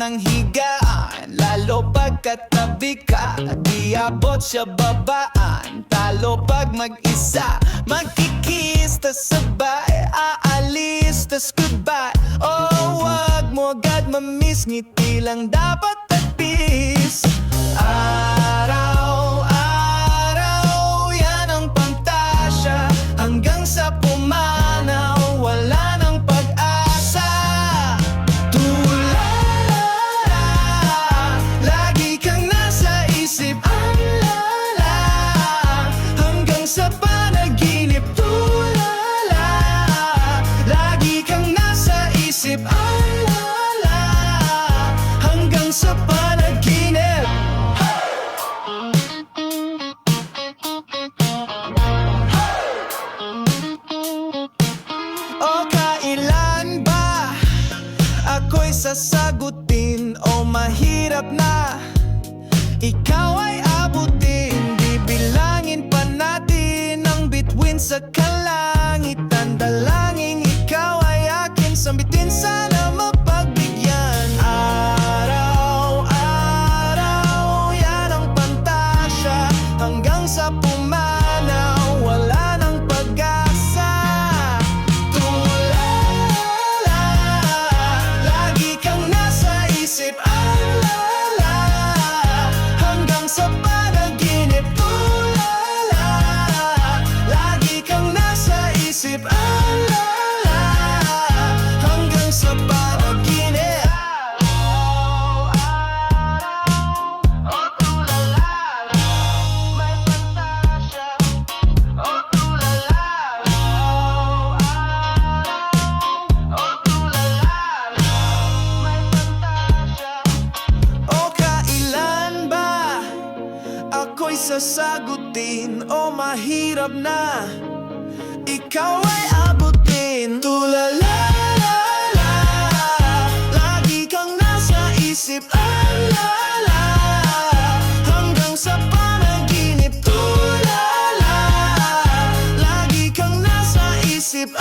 ng higaan Lalo pagkatabi ka At iabot siya babaan. Talo pag mag-isa Magkikiss ta sabay Aalis tas goodbye. Oh, wag mo agad mamiss Ngiti lang dapat at peace. sasagutin o oh, mahirap na. Ikaw ay abutin Bibilangin pa natin ang between sa kalahati mo'y sasagutin. O mahirap na. Ikaw ay abutin. Tulala la, la, la. Lagi kang nasa isip. Alala Hanggang sa panaginip. Tulala Lagi kang nasa isip.